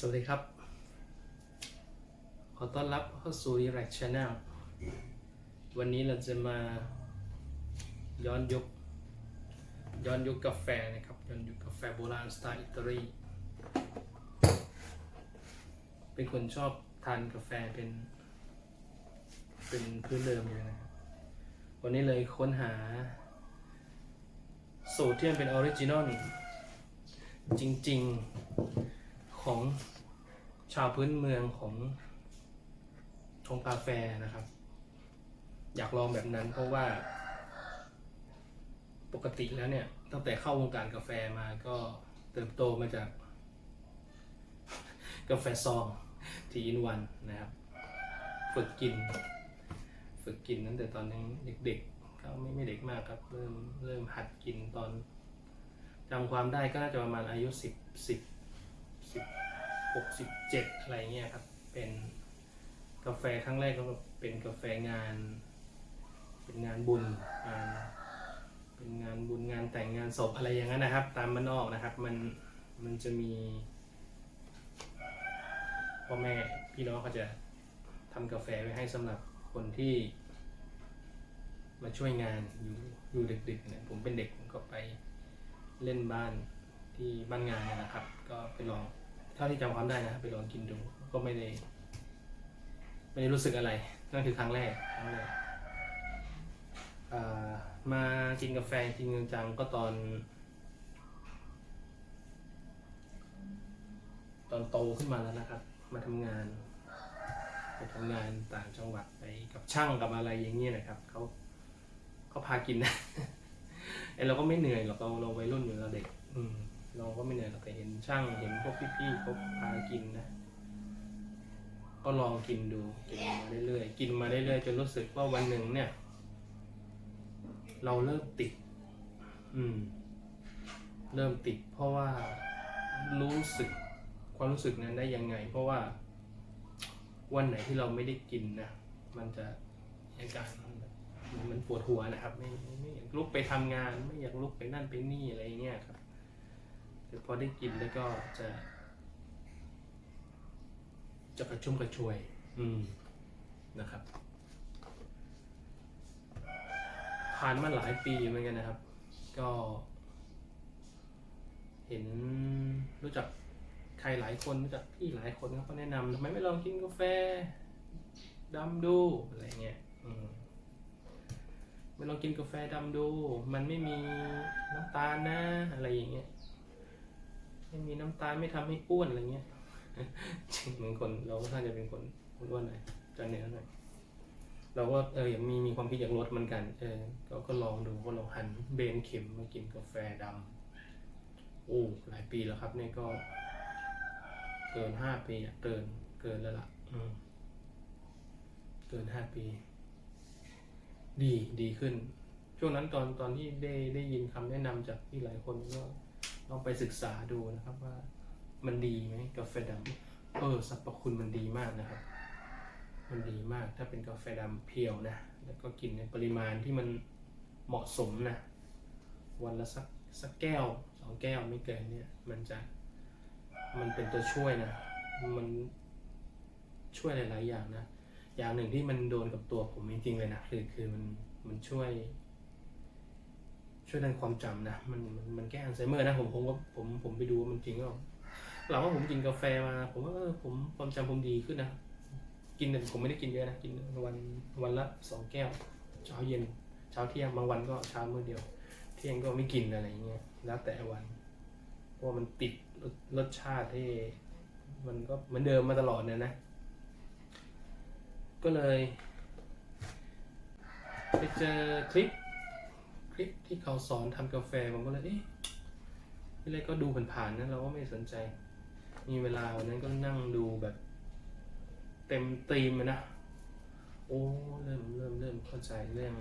สวัสดีครับ ขอต้อนรับเข้าสู่ React Channel วันนี้เราจะมาย้อนยุคย้อนยุคกาแฟนะครับ ย้อนยุคกาแฟโบราณสไตล์อิตาลีเป็นคนชอบทานกาแฟเป็น เป็นพื้นเดิมอยู่นะครับ วันนี้เลยค้นหา สูตรที่มันเป็นออริจินอลจริง ๆ ของชาวพื้นเมืองของชงกาแฟนะครับ อยากลองแบบนั้นเพราะว่า ปกติแล้วเนี่ย ตั้งแต่เข้าวงการกาแฟมาก็เติบโตมาจาก กาแฟซองทีอินวันนะครับ ฝึกกิน ฝึกกินตั้งแต่ตอนยังเด็กๆก็ไม่ไม่เด็กมากครับ เริ่มเริ่มหัดกินตอนจำความได้ก็น่าจะประมาณอายุสิบสิบ สิบหกสิบเจ็ดอะไรเงี้ยครับ เป็นกาแฟครั้งแรกก็เป็นกาแฟงาน เป็นงานบุญงานเป็นงานบุญงานแต่งงานศพอะไรอย่างนั้นนะครับ ตามมันนอกนะครับ มันมันจะมีพ่อแม่พี่น้องเขาจะทำกาแฟไว้ให้สำหรับคนที่ มาช่วยงานอยู่อยู่ดึกๆเนี่ยผมเป็นเด็กผมก็ไปเล่นบ้านที่บ้านงานนะครับ ก็ไปลอง เท่าที่จำความได้นะไปลองกินดู ก็ไม่ได้ ไม่ได้รู้สึกอะไร นั่นคือครั้งแรกครั้งแรกอ่มากินกาแฟจริงจังๆก็ตอน ตอนโตขึ้นมาแล้วนะครับ มาทำงานไปทำงานต่างจังหวัดไปกับช่างกับอะไรอย่างเงี้ยนะครับเขาเขาพากินนะไอเราก็ไม่เหนื่อยหรอกเราเราวัยรุ่นอยู่เราเด็ก อืม เราก็ไม่เหนื่อยเราแต่เห็นช่างเห็นพวกพี่ๆเขาพากินนะ ก็ลองกินดูกินมาเรื่อยๆกินมาเรื่อยๆจนรู้สึกว่าวันหนึ่งเนี่ย เราเริ่มติด อืม เริ่มติด เพราะว่ารู้สึกความรู้สึกนั้นได้ยังไง เพราะว่าวันไหนที่เราไม่ได้กินนะมันจะอาการมันปวดหัวนะครับ ไม่ไม่อยากลุกไปทำงาน ไม่อยากลุกไปนั่นไปนี่อะไรเงี้ยครับ แต่พอได้กินแล้วก็จะ จะกระชุ่มกระชวย อืมนะครับ ผ่านมาหลายปีเหมือนกันนะครับ ก็ เห็นรู้จักใครหลายคนรู้จักพี่หลายคนเขาก็แนะนำทำไมไม่ลองกินกาแฟดำดูอะไรเงี้ยอืมไม่ลองกินกาแฟดำดู มันไม่มีน้ำตาลนะ อะไรอย่างเงี้ย ไม่มีน้ำตาลไม่ทำให้อ้วนอะไรเงี้ยจริงเหมือนคนเราก็น่านจะเป็นคนอ้วนหน่อยจานเนื้อหน่อยเราก็เออมีมีความคิดอยากลดเหมือนกัน เออก็ก็ลองดูก็ลองหันเบนเข็มมากินกาแฟดำโอ้หลายปีแล้วครับเนี่ยก็ เกินห้าปีอะเกินเกินแล้วล่ะอืมเกินห้าปี ดีดีขึ้น ช่วงนั้นตอนตอนที่ได้ได้ยินคำแนะนำจากพี่หลายคนก็ ลองไปศึกษาดูนะครับว่ามันดีไหมกาแฟดำเออสรรพคุณมันดีมากนะครับ มันดีมากถ้าเป็นกาแฟดำเพียวนะ แล้วก็กินในปริมาณที่มันเหมาะสมนะ วันละสักสักแก้วสองแก้วไม่เกินเนี่ยมันจะมันเป็นตัวช่วยนะ มันช่วยหลาย ๆ อย่างนะ อย่างหนึ่งที่มันโดนกับตัวผมจริง ๆ เลยนะ คือคือมันมันช่วย ช่วยด้านความจำนะมันมันมันแก้อัลไซเมอร์นะผมผมก็ผมผมไปดูว่ามันจริงก็หลังว่าผมกินกาแฟมา ผมว่าเออผมความจำผมดีขึ้นนะกินแต่ผมไม่ได้กินเยอะนะกินวันวันละสองแก้ว เช้าเย็น เช้าเที่ยงบางวันก็เช้ามื้อเดียว เที่ยงก็ไม่กินอะไรอย่างเงี้ยแล้วแต่วันเพราะมันติดรสชาติที่มันก็เหมือนเดิมมาตลอดเนี่ยนะ ก็เลย ไปเจอคลิป ลิปที่เขาสอนทำกาแฟผมก็เลยเอ๊ะพี่เล็กก็ดูผ่านๆนะเราก็ไม่สนใจ มีเวลาวันนั้นก็นั่งดูแบบ เต็มตีมเลยนะโอ้เริ่มเริ่มเริ่มเข้าใจเรื่อง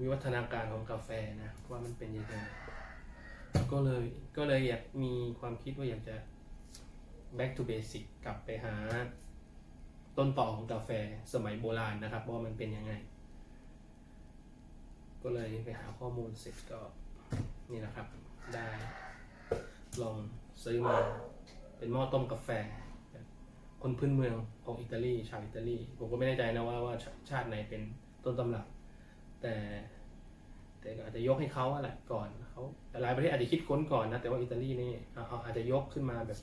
วิวัฒนาการของกาแฟนะว่ามันเป็นยังไงก็เลยก็เลยอยากมีความคิดว่าอยากจะ back to basic กลับไปหาต้นต่อของกาแฟสมัยโบราณนะครับ ว่ามันเป็นยังไง ก็เลยไปหาข้อมูลเสร็จก็นี่นะครับ ได้ ลองซื้อมาเป็นหม้อต้มกาแฟ คนพื้นเมืองของอิตาลีชาวอิตาลีผมก็ไม่แน่ใจนะว่าว่าชาติไหนเป็นต้นตำรับ แต่แต่อาจจะยกให้เขาอะแหละก่อนเขาหลายประเทศอาจจะคิดค้นก่อนนะ แต่ว่าอิตาลีนี่เอาอาจจะยกขึ้นมาแบบ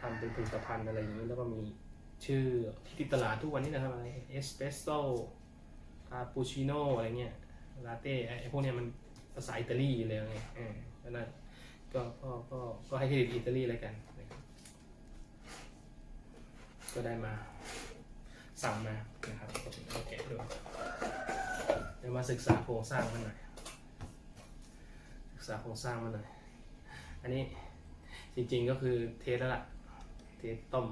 ทำเป็นผลิตภัณฑ์อะไรอย่างนี้แล้วก็มีชื่อที่ตลาดทุกวันนี้นะครับอะไรเอสเปรสโซ่คาปูชิโน่อะไรเงี้ย ลาเต้ไอ้พวกเนี้ยมันภาษาอิตาลีเลยไงเออดังนั้นก็ก็ก็ก็ให้เครดิตอิตาลีแล้วกันนะครับก็ได้มาสั่งมานะครับก็เป็นโอเคด้วยเดี๋ยวมาศึกษาโครงสร้างมันหน่อยศึกษาโครงสร้างมันหน่อยอันนี้จริงๆก็คือเทสแล้วล่ะเทสต้ม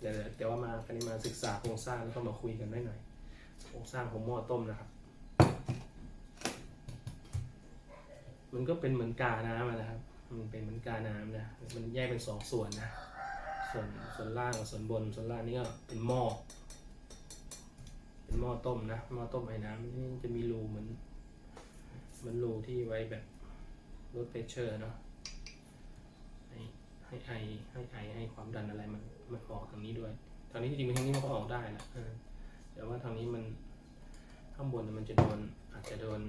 เดี๋ยวเดี๋ยวว่ามาคันนี้มาศึกษาโครงสร้างแล้วก็มาคุยกันได้หน่อยโครงสร้างของหม้อต้มนะครับ มันก็เป็นเหมือนกาน้ำนะครับ มันเป็นเหมือนกาน้ำนะ มันแยกเป็นสองส่วนนะ ส่วนส่วนล่างกับส่วนบน ส่วนล่างนี่ก็เป็นหม้อ เป็นหม้อต้มนะ หม้อต้มไอ้น้ำนี่จะมีรูเหมือนเหมันรูที่ไว้แบบลดเพชเชอร์เนาะให้ให้ไอให้ไอให้ความดันอะไรมันมันออกทางนี้ด้วยทางนี้จริงๆทางนี้มันก็ออกได้แหละแต่ว่าทางนี้มันข้างบนมันจะโดนอาจจะโดน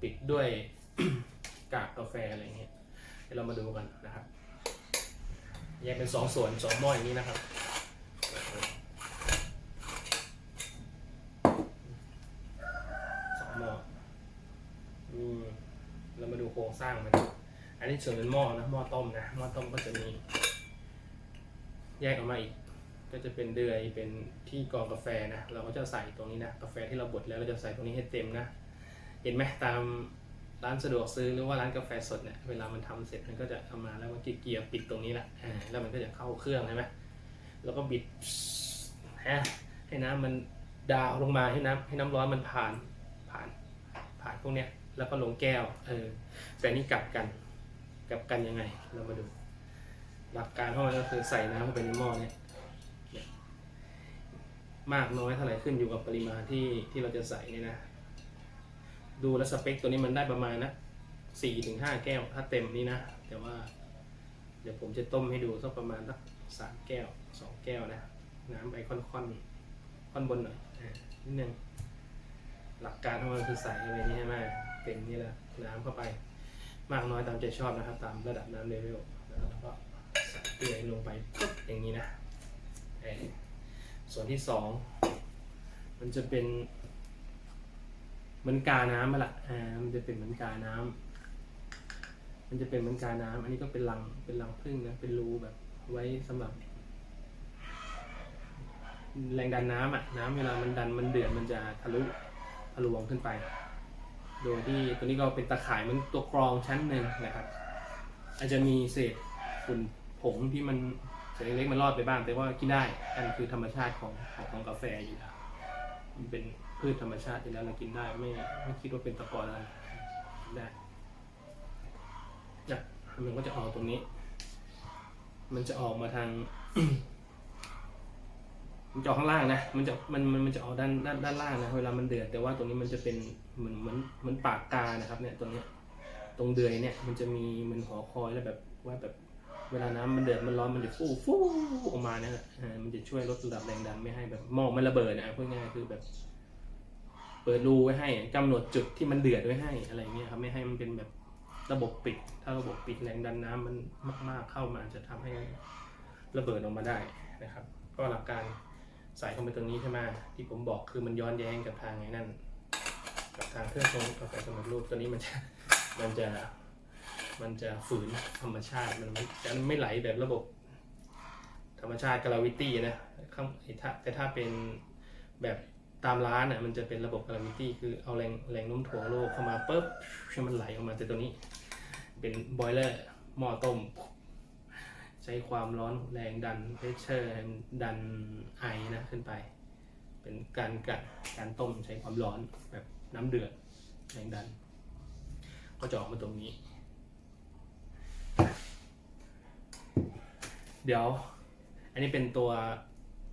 ปิดด้วย กากกาแฟอะไรเงี้ยเดี๋ยวเรามาดูกันนะครับ แยกเป็นสองส่วนสองหม้ออย่างนี้นะครับสองหม้ออืมเรามาดูโครงสร้างมันอันนี้ส่วนเป็นหม้อนะหม้อต้มนะหม้อต้มก็จะมี แยกออกมาอีกก็จะเป็นเดือยเป็นที่กรองกาแฟนะ เราก็จะใส่ตรงนี้นะ กาแฟที่เราบดแล้วเราจะใส่ตรงนี้ให้เต็มนะ เห็นไหมตาม ร้านสะดวกซื้อหรือว่าร้านกาแฟสดเนี่ยเวลามันทำเสร็จมันก็จะเอามาแล้วมันเกียร์ปิดตรงนี้แหละแล้วมันก็จะเข้าเครื่องใช่ไหมแล้วก็บิดฮะให้น้ำมันดาวลงมาให้น้ำให้น้ำร้อนมันผ่านผ่านผ่านพวกเนี้ยแล้วก็ลงแก้วเออแต่นี่กลับกันกลับกันยังไง เรามาดู หลักการของมันก็คือใส่น้ำเข้าไปในหม้อเนี่ยมากน้อยเท่าไหร่ขึ้นอยู่กับปริมาณที่ที่เราจะใส่เนี่ยนะ ดูแลสเปคตัวนี้มันได้ประมาณนะสี่ถึงห้าแก้วถ้าเต็มนี่นะ แต่ว่า เดี๋ยวผมจะต้มให้ดูสักประมาณสักสามแก้วสองแก้วนะ น้ำไปค่อนๆค่อนบนหน่อยนิดนึงหลักการของมันคือใส่เข้าไปนี่ใช่ไหมเต็มนี่แหละน้ำเข้าไป มากน้อยตามใจชอบนะครับ ตามระดับน้ำเลเวลแล้วก็ใส่เกลือลงไปอย่างนี้นะเอ่อส่วนที่สองมันจะเป็น เหมือนกาน้ำมาละอ่ามันจะเป็นเหมือนกาน้ำมันจะเป็นเหมือนกาน้ำอันนี้ก็เป็นรังเป็นรังผึ้งนะเป็นรูแบบไว้สำหรับ แรงดันน้ำอะ น้ำเวลามันดันมันเดือดมันจะทะลุทะลวงขึ้นไป โดยที่ตัวนี้ก็เป็นตะข่ายเหมันตัวกรองชั้นหนึ่งนะครับ อาจจะมีเศษฝุ่นผงที่มันเศษเล็กๆมันรอดไปบ้าง แต่ว่ากินได้อันคือธรรมชาติของของของกาแฟอยู่แล้วมันเป็น พืชธรรมชาติอยู่แล้วเรากินได้ไม่ไม่คิดว่าเป็นตะกอนอะไรได้เนี่ยมันก็จะออกตรงนี้ มันจะออกมาทาง มันจะออกข้างล่างนะ มันจะมันมันมันจะออกด้านด้านด้านล่างนะ เวลามันเดือด แต่ว่าตรงนี้มันจะเป็นเหมือนเหมือนเหมือนปากกานะครับ เนี่ยตรงนี้ ตรงเดือยเนี่ย มันจะมีเหมันหอคอยแล้วแบบว่าแบบเวลาน้ำมันเดือดมันร้อนมันจะฟูฟูออกมาเนี่ยอ่ามันจะช่วยลดระดับแรงดันไม่ให้แบบหม้อมันระเบิดนะพูดง่ายคือแบบ เปิดรูไว้ให้กำหนดจุดที่มันเดือดไว้ให้อะไรเงี้ยครับไม่ให้มันเป็นแบบระบบปิด ถ้าระบบปิดแรงดันน้ำมันมาก ๆเข้ามาจะทำให้ระเบิดออกมาได้นะครับ ก็หลักการใส่เข้าไปตรงนี้ใช่ไหมที่ผมบอกคือมันย้อนแย้งกับทางไอ้นั่นกับทางเครื่องชงกาแฟสำเร็จรูปตัวนี้มันจะมันจะมันจะฝืนธรรมชาติมันไม่จะไม่ไหลแบบระบบ ธรรมชาติกราวิตี้นะแต่ถ้าเป็นแบบ ตามร้านอะมันจะเป็นระบบกราวิตี้คือเอาแรงแรงโน้มถ่วงโลกเข้ามาปุ๊บให้มันไหลออกมาแต่ตัวนี้ เป็นบอยเลอร์หม้อต้ม ใช้ความร้อนแรงดันเพชเชอร์ดันไอนะขึ้นไป เป็นการกัดการต้มใช้ความร้อนแบบน้ำเดือดแรงดัน ก็จะออกมาตรงนี้ เดี๋ยว อันนี้เป็นตัว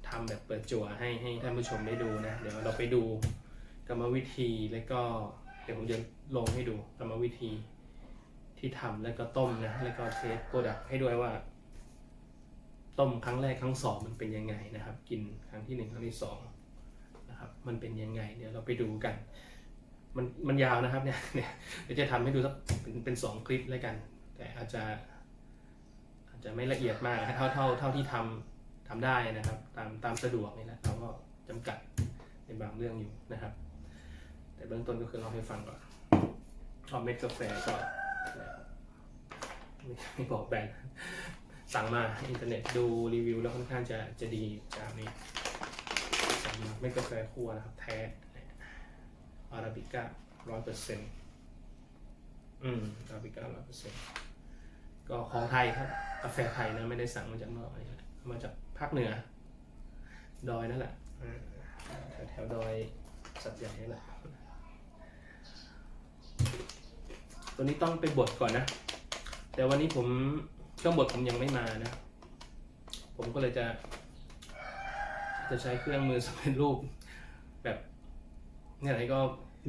ทำแบบเปิดจั่วให้ให้ท่านผู้ชมได้ดูนะ เดี๋ยวเราไปดูกรรมวิธีแล้วก็เดี๋ยวผมจะลงให้ดูกรรมวิธีที่ทำแล้วก็ต้มนะ แล้วก็เทสโปรดักให้ด้วยว่า ต้มครั้งแรกครั้งสองมันเป็นยังไงนะครับ กินครั้งที่หนึ่งครั้งที่สองนะครับมันเป็นยังไงเดี๋ยวเราไปดูกัน มันมันยาวนะครับเนี่ยเนี่ยเดี๋ยวจะทำให้ดูสักเป็นเป็นสองคลิปแล้วกัน แต่อาจจะ อาจจะไม่ละเอียดมากเท่าเท่าเท่าที่ทำ ทำได้นะครับ ตามตามสะดวกนี่แหละเราก็จำกัดในบางเรื่องอยู่นะครับ แต่เบื้องต้นก็คือเราให้ฟังก่อนเอาเม็ดกาแฟก่อนไม่บอกแบรนด์สั่งมาอินเทอร์เน็ตดูรีวิวแล้วค่อนข้างจะจะดีจากนี้สั่งมาเม็ดกาแฟคั่วนะครับ แท้อาราบิก้าร้อยเปอร์เซ็นต์อืมอาราบิก้าร้อยเปอร์เซ็นต์ก็ของไทยครับ กาแฟไทยนะ ไม่ได้สั่งมาจากนอกนะมาจาก ภาคเหนือ ดอยนั่นแหละแถวดอยสัตว์ใหญ่นี่นแหละตัวนี้ต้องไปบดก่อนนะ แต่วันนี้ผมเครื่องบดผมยังไม่มานะ ผมก็เลยจะ จะใช้เครื่องมือสำเร็จรูป แบบเนี่ยอะไรก็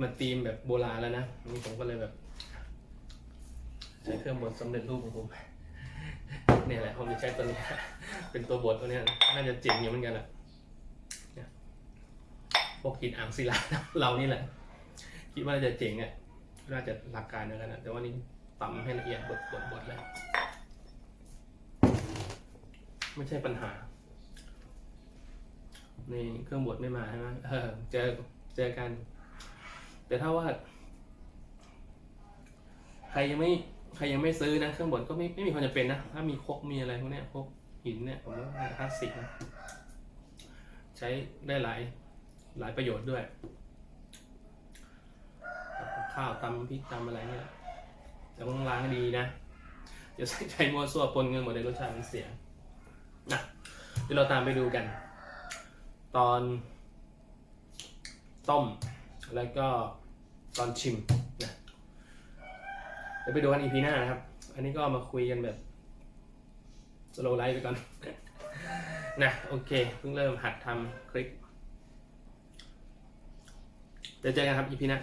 มาตีมแบบโบราณแล้วนะนนี้ผมก็เลยแบบ ใช้เครื่องบดสำเร็จรูปของผม เนี่ยแหละผมจะใช้ตัวนี้ เป็นตัวบดตัวเนี้ยน่าจะเจ๋งอยู่เหมือนกันแหละพวกกินอ่างศิลาเรานี่แหละ คิดว่าน่าจะเจ๋งเนี่ยน่าจะหลักการเดียวกันนะแต่ว่านี่ตำให้ละเอียดบดบดบดแล้ว ไม่ใช่ปัญหานี่เครื่องบดไม่มาใช่ไหมเออเจอเจอกัน แต่ถ้าว่า ใครยังไม่ ครยังไม่ซื้อนะเครื่องบดก็ไม่ไม่มีความจำเป็นนะ ถ้ามีครกมีอะไรพวกเนี้ยครกหินเนี่ยผมว่าคลาสสิกนะใช้ได้หลายหลายประโยชน์ด้วย ข้าวตำพริกตำอะไรเนี่ยแต่ต้องล้างให้ดีนะจะใส่ใจมัวซั่วปนกันหมดเลยรสชาติมันเสียนะเดี๋ยวเราตามไปดูกัน ตอนต้มแล้วก็ตอนชิม เดี๋ยวไปดูกันอีพีหน้านะครับ อันนี้ก็มาคุยกันแบบสโลไลฟ์ไปก่อน นะโอเค เพิ่งเริ่มหัดทำคลิป เดี๋ยวเจอกันครับอีพีหน้า